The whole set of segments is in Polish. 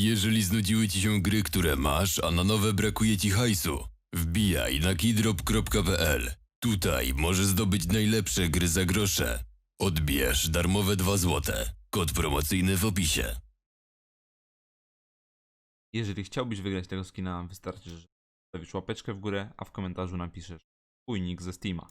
Jeżeli znudziły ci się gry, które masz, a na nowe brakuje ci hajsu, wbijaj na keydrop.pl. Tutaj możesz zdobyć najlepsze gry za grosze. Odbierz darmowe 2 złote. Kod promocyjny w opisie. Jeżeli chciałbyś wygrać tego skina, wystarczy, że stawisz łapeczkę w górę, a w komentarzu napiszesz twój ze Steama.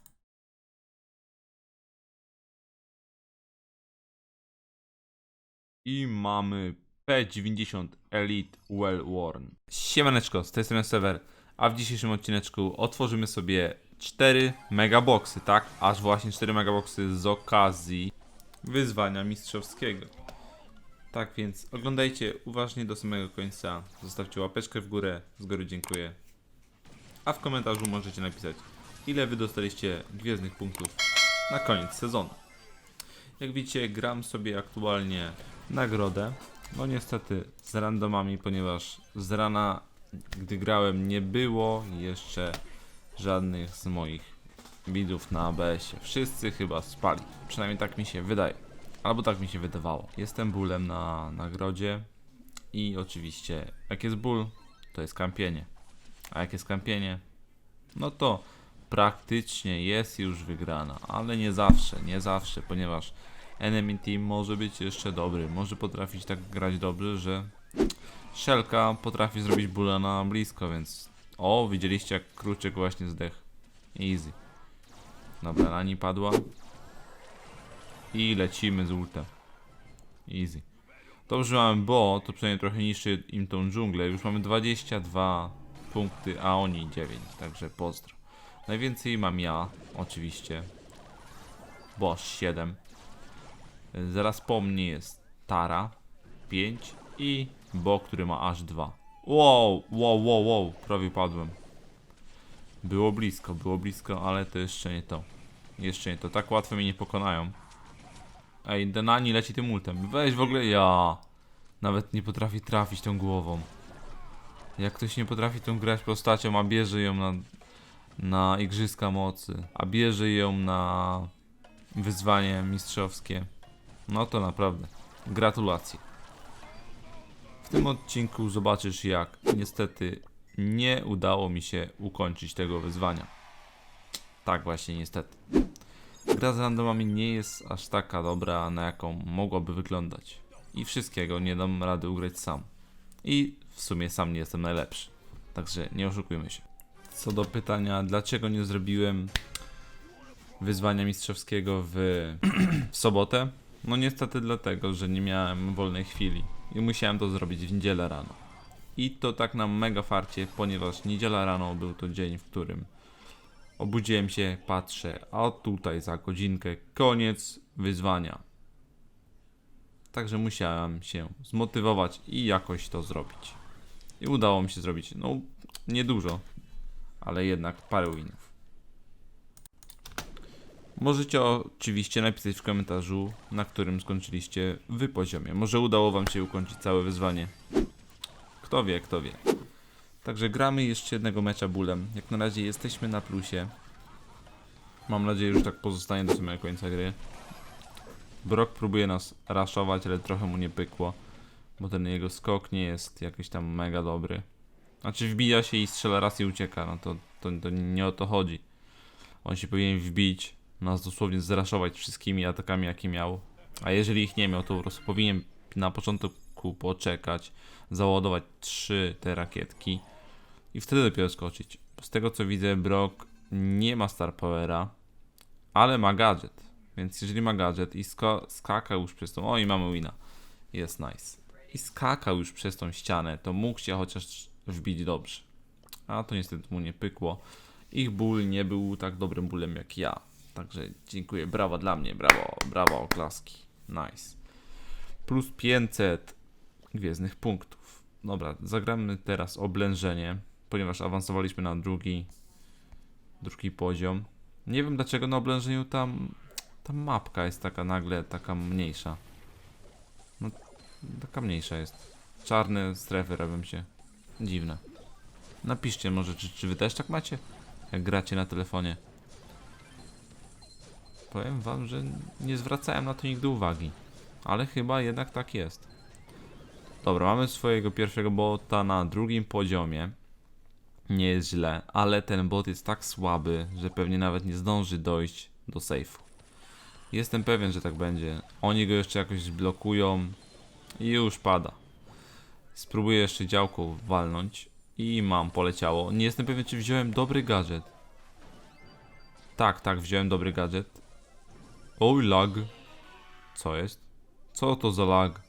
I mamy P90 Elite Well Worn. Siemaneczko, z tej strony Sever, a w dzisiejszym odcineczku otworzymy sobie 4 megaboxy, tak? Aż właśnie 4 megaboxy z okazji wyzwania mistrzowskiego. Tak więc oglądajcie uważnie do samego końca. Zostawcie łapeczkę w górę, z góry dziękuję. A w komentarzu możecie napisać, ile wy dostaliście gwiezdnych punktów na koniec sezonu. Jak widzicie, gram sobie aktualnie nagrodę. No niestety z randomami, ponieważ z rana, gdy grałem, nie było jeszcze żadnych z moich widzów na ABS-ie. Wszyscy chyba spali. Przynajmniej tak mi się wydaje. Albo tak mi się wydawało. Jestem bólem na nagrodzie i oczywiście jak jest ból, to jest kampienie. A jak jest kampienie, no to praktycznie jest już wygrana, ale nie zawsze, nie zawsze, ponieważ enemy team może być jeszcze dobry, może potrafić tak grać dobrze, że Szelka potrafi zrobić bóle na blisko, więc o, widzieliście jak kruczek właśnie zdech. Easy. Dobra, Rani padła. I lecimy z ultem. Easy. Dobrze mamy bo, to przynajmniej trochę niszczy im tą dżunglę. Już mamy 22 punkty, a oni 9, także pozdro. Najwięcej mam ja, oczywiście. Boss 7. Zaraz po mnie jest Tara 5 i Bo, który ma aż 2. Wow, wow, wow, wow, prawie padłem. Było blisko, było blisko, ale to jeszcze nie to. Jeszcze nie to, tak łatwo mnie nie pokonają. Ej, Denani leci tym ultem. Weź w ogóle ja. Nawet nie potrafi trafić tą głową. Jak ktoś nie potrafi tą grać postacią, a bierze ją na, na Igrzyska Mocy, a bierze ją na wyzwanie mistrzowskie, no to naprawdę gratulacje. W tym odcinku zobaczysz jak niestety nie udało mi się ukończyć tego wyzwania. Tak właśnie niestety. Gra z randomami nie jest aż taka dobra, na jaką mogłaby wyglądać. I wszystkiego nie dam rady ugrać sam. I w sumie sam nie jestem najlepszy. Także nie oszukujmy się. Co do pytania, dlaczego nie zrobiłem wyzwania mistrzowskiego w, w sobotę? No niestety dlatego, że nie miałem wolnej chwili i musiałem to zrobić w niedzielę rano. I to tak na mega farcie, ponieważ niedziela rano był to dzień, w którym Obudziłem się, patrzę, a tutaj za godzinkę koniec wyzwania. Także musiałem się zmotywować i jakoś to zrobić. I udało mi się zrobić, no niedużo, ale jednak parę winów. Możecie oczywiście napisać w komentarzu, na którym skończyliście wy poziomie. Może udało wam się ukończyć całe wyzwanie. Kto wie, kto wie. Także gramy jeszcze jednego mecza bólem. Jak na razie jesteśmy na plusie. Mam nadzieję, że tak pozostanie do samego końca gry. Brock próbuje nas raszować, ale trochę mu nie pykło. Bo ten jego skok nie jest jakiś tam mega dobry. Znaczy wbija się i strzela raz i ucieka. No to, to, to nie o to chodzi. On się powinien wbić, nas dosłownie zraszować wszystkimi atakami jakie miał. A jeżeli ich nie miał, to po prostu powinien na początku poczekać, załadować trzy te rakietki i wtedy dopiero skoczyć. Z tego co widzę, Brock nie ma Star Powera, ale ma gadżet. Więc jeżeli ma gadżet i ska skakał już przez tą. O, i mamy wina. Jest nice. I skakał już przez tą ścianę, to mógł się chociaż wbić dobrze. A to niestety mu nie pykło. Ich ból nie był tak dobrym bólem jak ja. Także dziękuję. Brawa dla mnie. Brawo, brawo, oklaski. Nice. Plus 500 gwiezdnych punktów. Dobra, zagramy teraz oblężenie, ponieważ awansowaliśmy na drugi, drugi poziom. Nie wiem dlaczego na oblężeniu tam ta mapka jest taka nagle taka mniejsza. No, taka mniejsza jest. Czarne strefy robią się dziwne. Napiszcie może, czy, czy wy też tak macie? Jak gracie na telefonie. Powiem wam, że nie zwracałem na to nigdy uwagi. Ale chyba jednak tak jest. Dobra, mamy swojego pierwszego bota na drugim poziomie. Nie jest źle, ale ten bot jest tak słaby, że pewnie nawet nie zdąży dojść do safe'u. Jestem pewien, że tak będzie. Oni go jeszcze jakoś zblokują i już pada. Spróbuję jeszcze działką walnąć i mam, poleciało. Nie jestem pewien, czy wziąłem dobry gadżet. Tak, tak, wziąłem dobry gadżet. Oj, lag. Co jest? Co to za lag?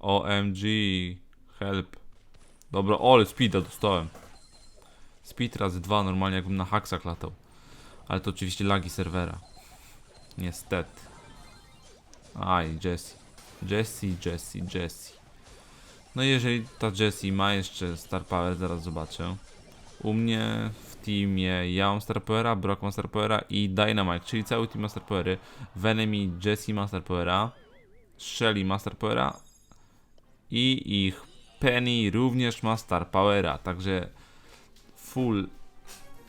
OMG, help. Dobra, ole, speeda dostałem. Speed razy dwa, normalnie jakbym na haksach latał. Ale to oczywiście lagi serwera. Niestety. Aj, Jesse. Jesse, Jesse, Jesse. No i jeżeli ta Jessie ma jeszcze Star Power, zaraz zobaczę. U mnie teamie ja mam Star Powera, Brock ma Star Powera i Dynamite, czyli cały team ma Star Powery. Venom i Jessie ma Star Powera. Shelly ma Star Powera. I ich Penny również ma Star Powera, także full.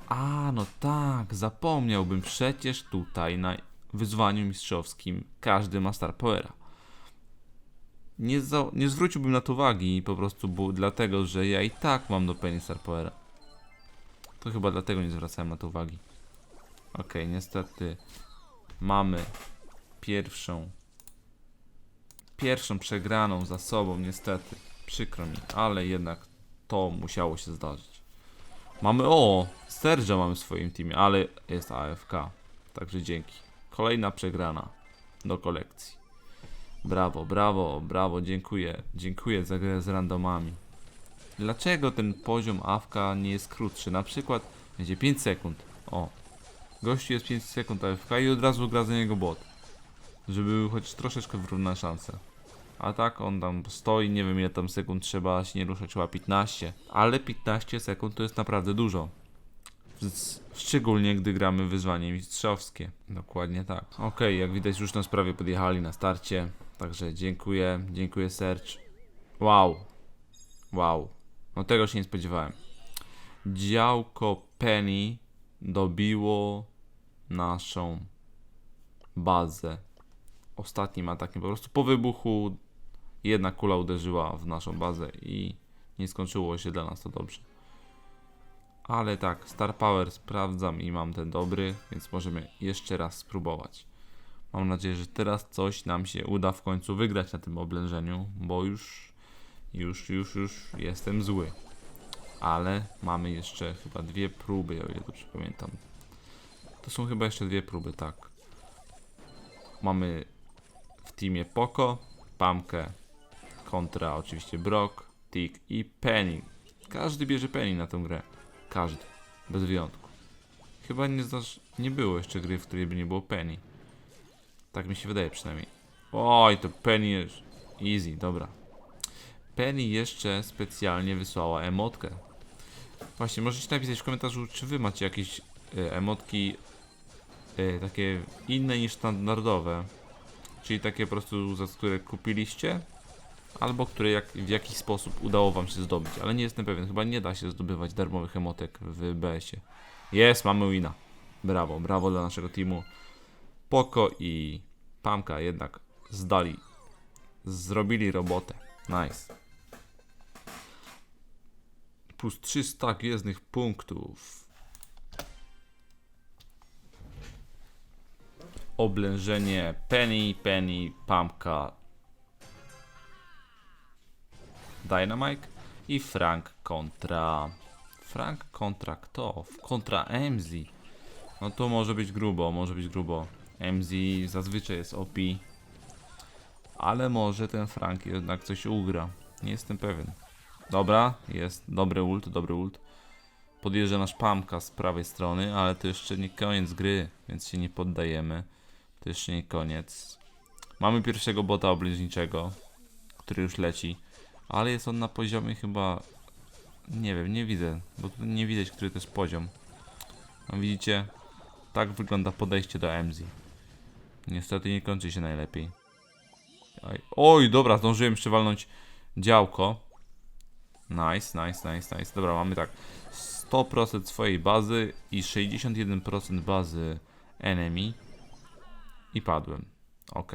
A, no tak, zapomniałbym, przecież tutaj na wyzwaniu mistrzowskim każdy ma Star Powera. Nie, za, nie zwróciłbym na to uwagi po prostu, bo dlatego, że ja i tak mam do Penny Star Powera. To chyba dlatego nie zwracałem na to uwagi. Okej, niestety mamy pierwszą pierwszą przegraną za sobą, niestety. Przykro mi, ale jednak to musiało się zdarzyć. Mamy, o, Sergio mamy w swoim teamie, ale jest AFK. Także dzięki. Kolejna przegrana do kolekcji. Brawo, brawo, brawo, dziękuję. Dziękuję za grę z randomami. Dlaczego ten poziom AFK nie jest krótszy? Na przykład będzie 5 sekund. O. Gościu jest 5 sekund AFK i od razu gra za niego bot. Żeby choć troszeczkę wyrównane szanse. A tak on tam stoi, nie wiem ile tam sekund trzeba się nie ruszać, chyba 15. Ale 15 sekund to jest naprawdę dużo. Szczególnie gdy gramy wyzwanie mistrzowskie. Dokładnie tak. Okej, jak widać już nas prawie podjechali na starcie. Także dziękuję, dziękuję Serge. Wow. Wow. No tego się nie spodziewałem. Działko Penny dobiło naszą bazę ostatnim atakiem. Po prostu po wybuchu jedna kula uderzyła w naszą bazę i nie skończyło się dla nas to dobrze. Ale tak, Star Power sprawdzam i mam ten dobry, więc możemy jeszcze raz spróbować. Mam nadzieję, że teraz coś nam się uda w końcu wygrać na tym oblężeniu, bo już, już, już, już jestem zły. Ale mamy jeszcze chyba dwie próby, o ile dobrze pamiętam. To są chyba jeszcze dwie próby, tak. Mamy w teamie Poco, Pamkę kontra oczywiście Brock, Tick i Penny. Każdy bierze Penny na tę grę. Każdy. Bez wyjątku. Chyba nie, zdasz, nie było jeszcze gry, w której by nie było Penny. Tak mi się wydaje przynajmniej. Oj, to Penny jest easy, dobra. Penny jeszcze specjalnie wysłała emotkę. Właśnie, możecie napisać w komentarzu, czy wy macie jakieś e, emotki e, takie inne niż standardowe. Czyli takie po prostu, za które kupiliście, albo które jak, w jakiś sposób udało wam się zdobyć. Ale nie jestem pewien, chyba nie da się zdobywać darmowych emotek w BS-ie. Jest, mamy wina. Brawo, brawo dla naszego teamu. Poko i Pamka jednak zdali, zrobili robotę. Nice. Plus 300 gwiezdnych punktów. oblężenie Penny, Penny, Pumpka, Dynamite i Frank kontra... Frank kontra kto? Kontra MZ. No to może być grubo, może być grubo. MZ zazwyczaj jest OP. Ale może ten Frank jednak coś ugra. Nie jestem pewien. Dobra, jest dobry ult, dobry ult. Podjeżdża nasz Pamka z prawej strony, ale to jeszcze nie koniec gry, więc się nie poddajemy. To jeszcze nie koniec. Mamy pierwszego bota obleżniczego, który już leci, ale jest on na poziomie chyba. Nie wiem, nie widzę, bo tu nie widać, który to jest poziom. No widzicie, tak wygląda podejście do MZ. Niestety nie kończy się najlepiej. Oj dobra, zdążyłem jeszcze walnąć działko. Nice, nice, nice, nice. Dobra, mamy tak 100% swojej bazy i 61% bazy enemy. I padłem. Ok.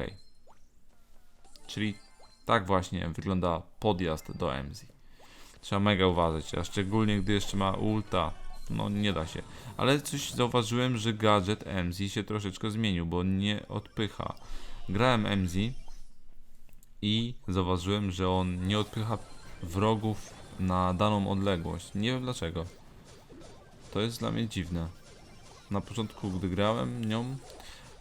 Czyli Tak właśnie wygląda podjazd do MZ. Trzeba mega uważać, a szczególnie gdy jeszcze ma ulta. No nie da się. Ale coś zauważyłem, że gadżet MZ się troszeczkę zmienił, bo nie odpycha. Grałem MZ i zauważyłem, że on nie odpycha wrogów na daną odległość. Nie wiem dlaczego. To jest dla mnie dziwne. Na początku, gdy grałem nią,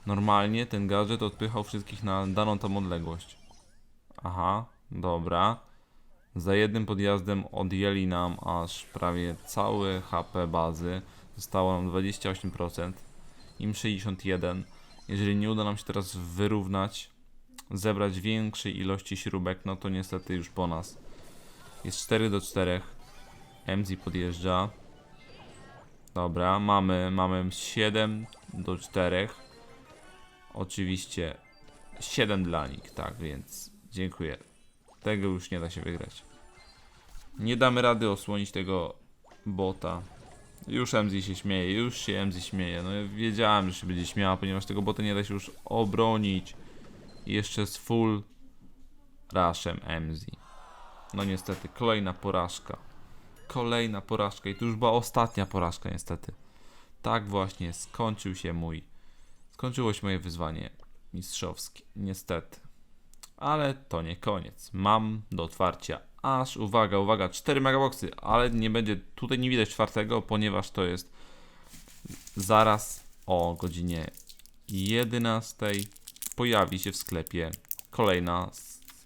normalnie ten gadżet odpychał wszystkich na daną tam odległość. Aha, dobra. Za jednym podjazdem odjęli nam aż prawie całe HP bazy. Zostało nam 28%. Im 61. Jeżeli nie uda nam się teraz wyrównać, zebrać większej ilości śrubek, no to niestety już po nas. Jest 4 do 4. MZ podjeżdża. Dobra, mamy, mamy 7 do 4. Oczywiście 7 dla nich, tak więc dziękuję. Tego już nie da się wygrać. Nie damy rady osłonić tego bota. Już MZ się śmieje, już się MZ śmieje. No wiedziałem, że się będzie śmiała, ponieważ tego bota nie da się już obronić. I jeszcze z full rushem MZ. No niestety, kolejna porażka. Kolejna porażka i to już była ostatnia porażka niestety. Tak właśnie skończył się mój skończyło się moje wyzwanie mistrzowskie. Niestety. Ale to nie koniec. Mam do otwarcia aż, uwaga, uwaga, 4 megaboxy, ale nie będzie, tutaj nie widać czwartego, ponieważ to jest zaraz o godzinie 11 pojawi się w sklepie kolejna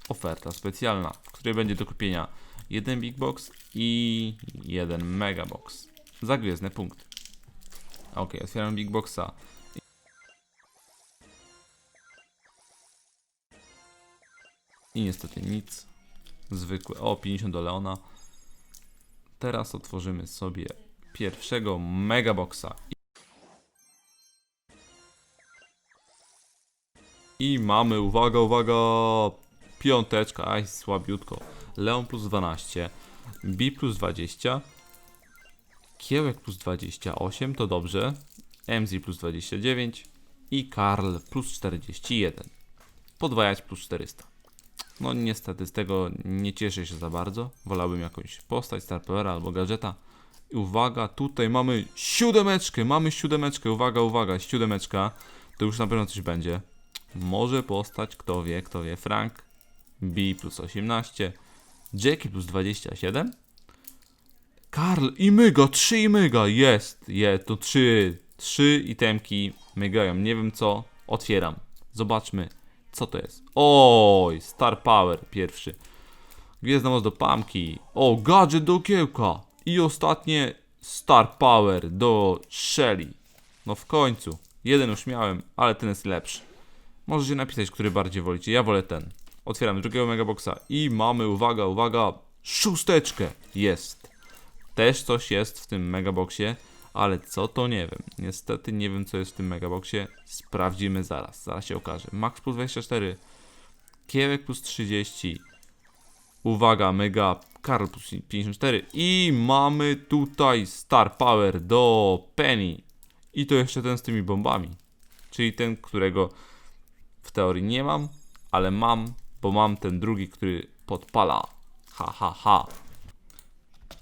oferta specjalna, w której będzie do kupienia jeden big box i jeden mega box za gwiezdne punkty. Ok, otwieram big boxa. I niestety nic. Zwykłe. O, 50 do Leona. Teraz otworzymy sobie pierwszego megaboxa. I mamy, uwaga, uwaga, piąteczka, aj słabiutko. Leon plus 12, B plus 20, Kiełek plus 28, to dobrze. MZ plus 29 i Karl plus 41. Podwajać plus 400. No niestety z tego nie cieszę się za bardzo. Wolałbym jakąś postać Star Powera albo gadżeta. I uwaga, tutaj mamy siódemeczkę, mamy siódemeczkę, uwaga, uwaga, siódemeczka. To już na pewno coś będzie. Może postać, kto wie, kto wie. Frank, B plus 18, Jackie plus 27, Karl i myga, 3 i myga, jest, jest, to 3, 3 itemki mygają, nie wiem co, otwieram, zobaczmy, co to jest. Oj, Star Power pierwszy. Gwiezdna moc do pamki. O, gadżet do kiełka. I ostatnie Star Power do Shelly. No w końcu. Jeden już miałem, ale ten jest lepszy. Możecie napisać, który bardziej wolicie. Ja wolę ten. Otwieram drugiego megaboxa i mamy, uwaga, uwaga, szósteczkę. Jest. Też coś jest w tym megaboxie, ale co to nie wiem. Niestety nie wiem, co jest w tym megaboxie. Sprawdzimy zaraz. Zaraz się okaże. Max plus 24. Kiełek plus 30. Uwaga, mega Karl plus 54. I mamy tutaj Star Power do Penny. I to jeszcze ten z tymi bombami. Czyli ten, którego w teorii nie mam, ale mam, bo mam ten drugi, który podpala. Ha, ha, ha.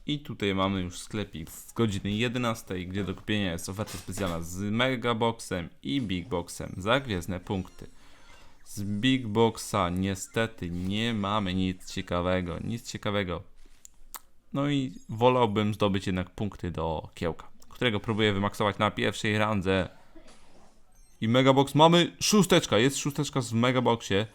I tutaj mamy już sklepik z godziny 11, gdzie do kupienia jest oferta specjalna z Megaboxem i Big Boxem za gwiezdne punkty. Z Big Boxa niestety nie mamy nic ciekawego, nic ciekawego. No i wolałbym zdobyć jednak punkty do kiełka, którego próbuję wymaksować na pierwszej randze. I Megabox mamy szósteczka, jest szósteczka w Megaboxie.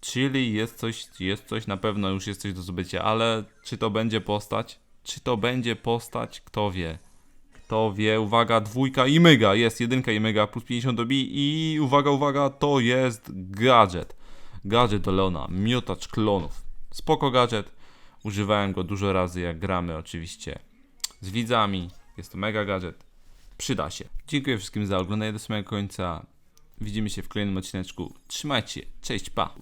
Czyli jest coś, jest coś, na pewno już jest coś do zdobycia, ale czy to będzie postać? Czy to będzie postać? Kto wie? Kto wie? Uwaga, dwójka i myga, jest jedynka i myga, plus 50 do i uwaga, uwaga, to jest gadżet. Gadżet do Leona, miotacz klonów. Spoko gadżet, używałem go dużo razy jak gramy oczywiście z widzami, jest to mega gadżet, przyda się. Dziękuję wszystkim za oglądanie do samego końca. Widzimy się w kolejnym odcineczku. Trzymajcie, cześć, pa!